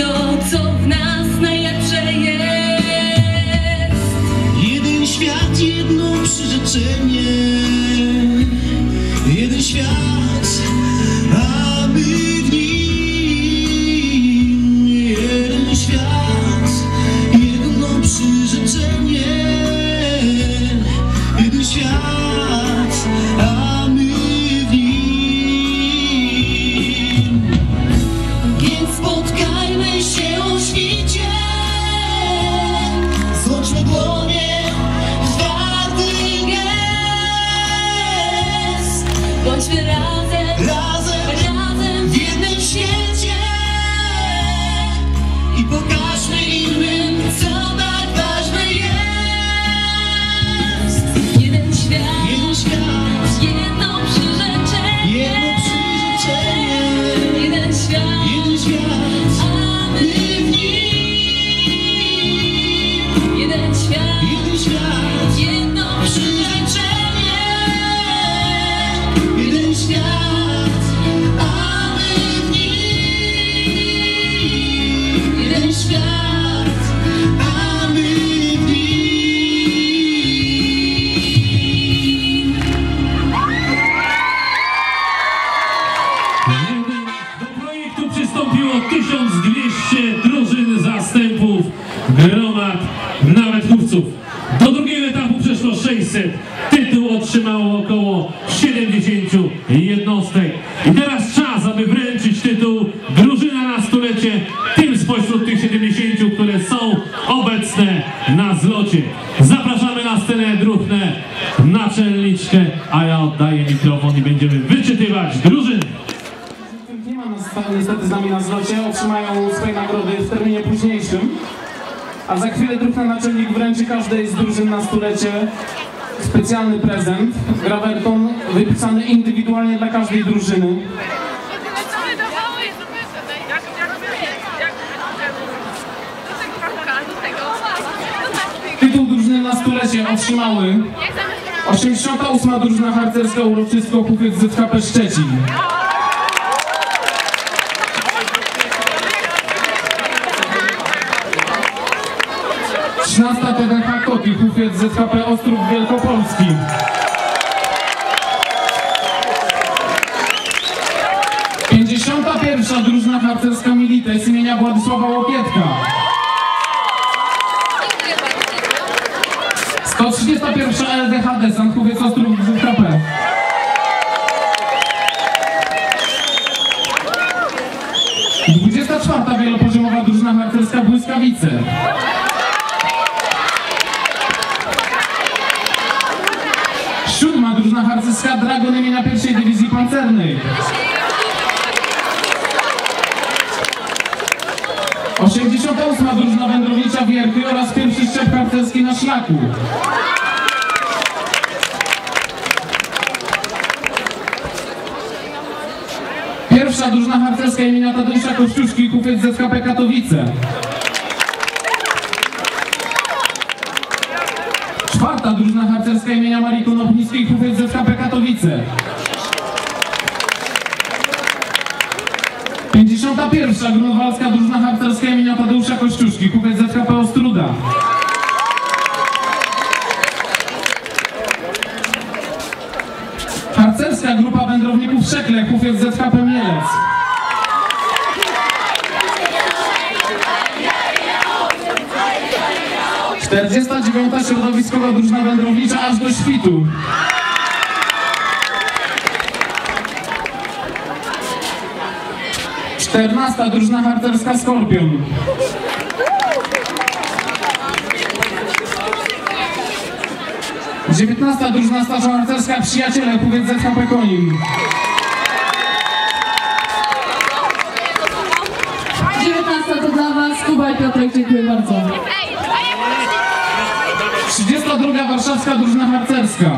dor. pięciu jednostek. I teraz czas, aby wręczyć tytuł Drużyna na stulecie tym spośród tych 70, które są obecne na zlocie. Zapraszamy na scenę druhne naczelniczkę, a ja oddaję mikrofon i będziemy wyczytywać drużyny niestety z nami na zlocie, otrzymają swoje nagrody w terminie późniejszym. A za chwilę drugi naczelnik wręczy każdej z drużyn na stulecie specjalny prezent, grawerton wypisany indywidualnie dla każdej drużyny. Tytuł drużyny na stulecie otrzymały 88. drużyna harcerska uroczysko Kupiec ZKP Szczecin. Trzynasta TDH Koki, Kupiec ZKP Ostrów Wielkopolski. Pięćdziesiąta pierwsza drużyna harcerska Milites imienia Władysława Łokietka. 131 LDHD Sankowiec Ostrów. Dwudziesta czwarta wielopoziomowa drużyna harcerska Błyskawice. Na szlaku. Pierwsza drużyna harcerska imienia Tadeusza Kościuszki, kupiec ZKP Katowice. Czwarta drużyna harcerska imienia Marii Konopnickiej, kupiec ZKP Katowice. Szekle, kupiec ZKP Mielec. Czterdziesta dziewiąta środowiskowa drużyna wędrownicza aż do świtu. Czternasta drużyna harcerska Skorpion. Dziewiętnasta drużyna stażu harcerska Przyjaciele, powiedz ZKP Konin. Dziękuję bardzo. 32 warszawska drużyna harcerska.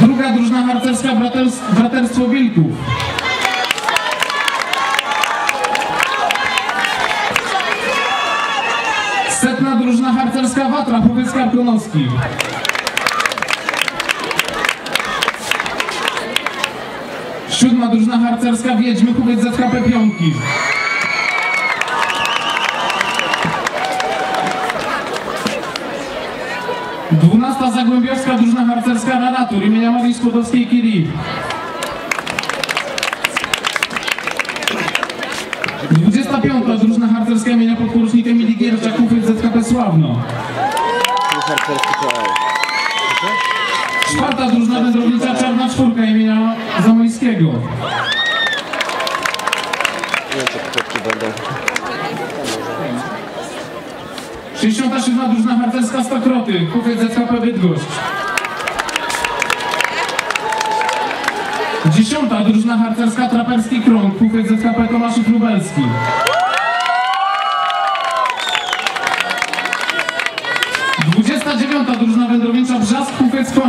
Druga drużyna harcerska Braters- Braterstwo Wilków. Setna drużyna harcerska Watra, powiedz Karkonoski. Siódma drużyna harcerska Wiedźmy, powiedz ZKP Pionki. Dwunasta Zagłębiowska drużyna harcerska Radatur imienia Marii Skłodowskiej-Curie. 25. drużyna harcerska imienia podporucznika Emilii Giercza, kupiec ZKP Sławno. Czwarta drużyna wędrownicza Czarna Czwórka imienia Zamojskiego. Nie wiem, co będą. 67. drużyna harcerska Stokroty, kupiec ZKP Bydgoszcz. Dziesiąta drużyna harcerska Traperski Krąg, kupiec ZKP Tomaszów Lubelski.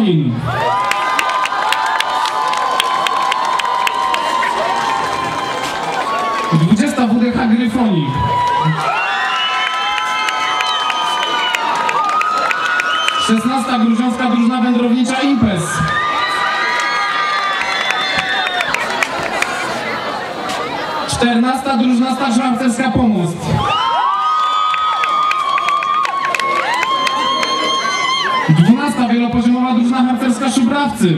Konin. Dwudziesta WDH Gryfonik. Szesnasta gruziącka drużyna wędrownicza Impes. Czternasta drużyna starsza harcerska Pomost. Dwunasta wielopoziomowa drużyna harcerska Szubrawcy.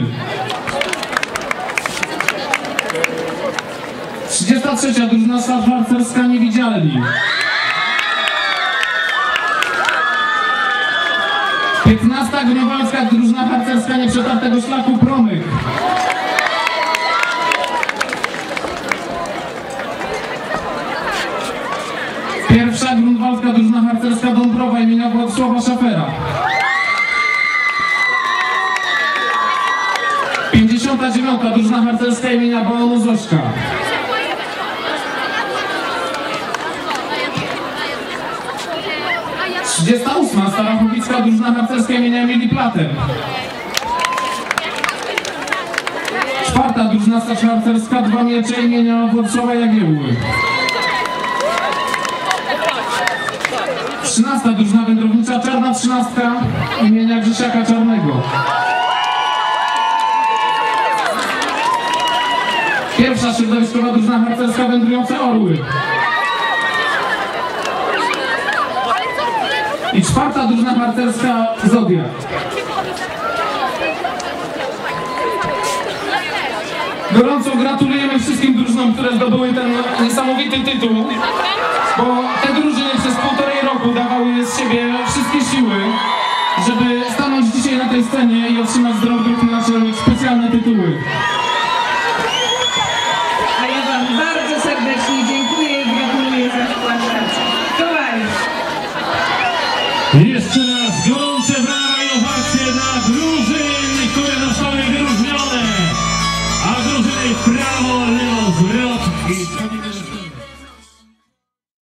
Trzydziesta trzecia drużyna starsza harcerska Niewidzialni. 15 Grunwaldzka drużyna harcerska nieprzetartego szlaku Promyk. Pierwsza Grunwaldzka drużyna harcerska Dąbrowa imienia Władysława Szafera. 59. drużyna harcerska imienia Balonu Zośka. 38. Starachowicka drużyna harcerska imienia Emilii Plater. Czwarta drużyna staż harcerska Dwa Miecze imienia Władysława Jagiełły. 13. drużyna wędrownicza Czarna Trzynastka imienia Grzesiaka Czarnego. Pierwsza środowiskowa drużyna harcerska wędrujące orły. I czwarta drużyna harcerska Zodiak. Gorąco gratulujemy wszystkim drużynom, które zdobyły ten niesamowity tytuł, bo te drużyny przez półtorej roku dawały z siebie wszystkie siły, żeby stanąć dzisiaj na tej scenie i otrzymać z drugi naczelnik specjalne tytuły. A